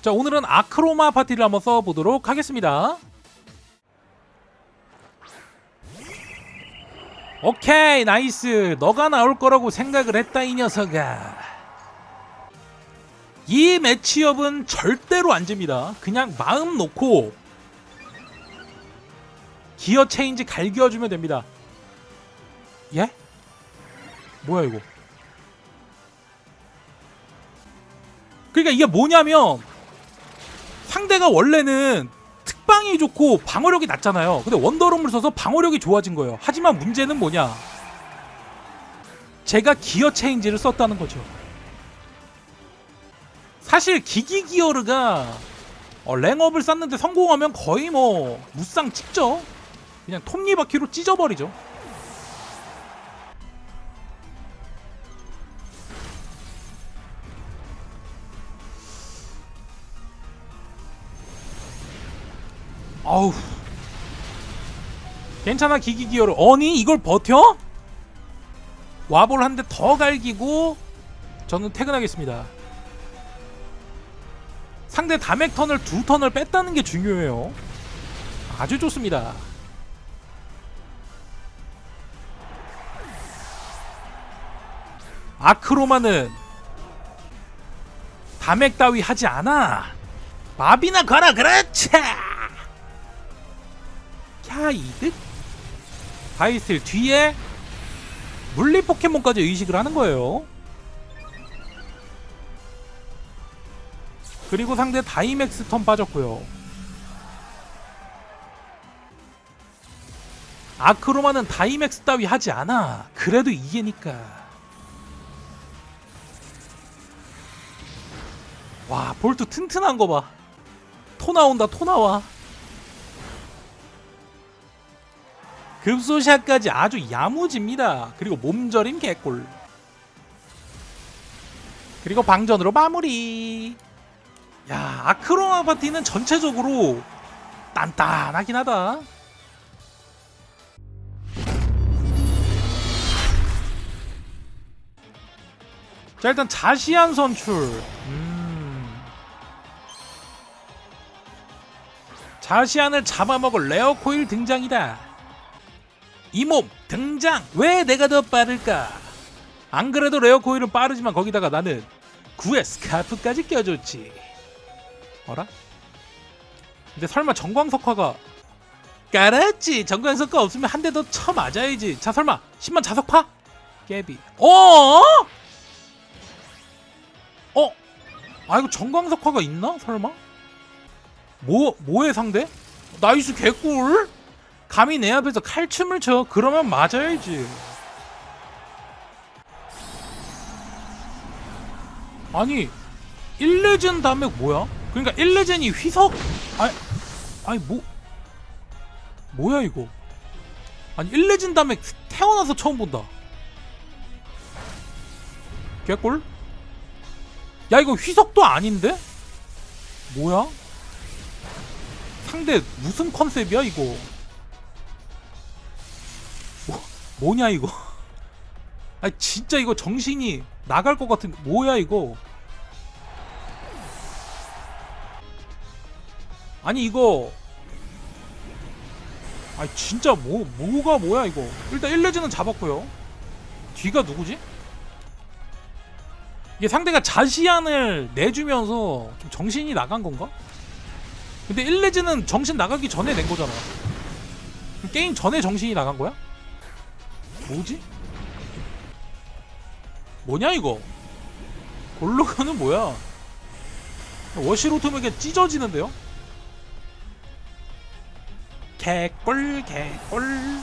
자 오늘은 아크로마 파티를 한번 써보도록 하겠습니다. 오케이 나이스. 너가 나올 거라고 생각을 했다 이 녀석아. 이 매치업은 절대로 안 집니다. 그냥 마음 놓고 기어 체인지 갈겨주면 됩니다. 예? 뭐야 이거? 그러니까 이게 뭐냐면 상대가 원래는 특방이 좋고 방어력이 낮잖아요. 근데 원더룸을 써서 방어력이 좋아진 거예요. 하지만 문제는 뭐냐? 제가 기어 체인지를 썼다는 거죠. 사실 기기 기어르가 어, 랭업을 쌓는데 성공하면 거의 뭐 무쌍 찍죠. 그냥 톱니바퀴로 찢어버리죠. 아우. 괜찮아 기기 기어로 아니? 이걸 버텨? 와볼 한 대 더 갈기고 저는 퇴근하겠습니다. 상대 다맥 턴을 두 턴을 뺐다는 게 중요해요. 아주 좋습니다. 아크로마는 다맥 따위 하지 않아. 밥이나 가라 그렇지 캬 이득? 바이슬 뒤에 물리 포켓몬까지 의식을 하는 거예요. 그리고 상대 다이맥스 턴 빠졌고요. 아크로마는 다이맥스 따위 하지 않아. 그래도 이게니까. 와 볼트 튼튼한 거 봐 토 나온다 토 나와 급소샷까지 아주 야무집니다. 그리고 몸저림 개꿀. 그리고 방전으로 마무리. 야, 아크로마 파티는 전체적으로 단단하긴 하다. 자, 일단 자시한 선출. 음. 자시안을 잡아먹을 레어 코일 등장이다. 이 몸 등장! 왜 내가 더 빠를까? 안 그래도 레어 코일은 빠르지만 거기다가 나는 구에 스카프까지 껴줬지. 어라? 근데 설마 정광석화가 깔았지. 정광석화 없으면 한 대 더 쳐 맞아야지. 자 설마 10만 자석파? 깨비. 어? 어? 아 이거 정광석화가 있나? 설마? 뭐 뭐의 상대? 나이스 개꿀? 감히 내 앞에서 칼춤을 춰 그러면 맞아야지 아니 1레전 다음에 뭐야? 그러니까 1레전이 휘석 아니 아니 뭐 뭐야 이거 아니 1레전 다음에 태어나서 처음 본다 개꿀? 야 이거 휘석도 아닌데? 뭐야? 상대 무슨 컨셉이야 이거 뭐냐 이거 아 진짜 이거 정신이 나갈 것 같은 뭐야 이거 아니 이거 아 진짜 뭐 뭐가 뭐야 이거 일단 1레즈는 잡았고요 뒤가 누구지? 이게 상대가 자시안을 내주면서 좀 정신이 나간 건가? 근데 1레즈는 정신 나가기 전에 낸 거잖아 게임 전에 정신이 나간 거야? 뭐지? 뭐냐 이거? 골로가는 뭐야? 워시로톰에게 찢어지는데요? 개꿀 개꿀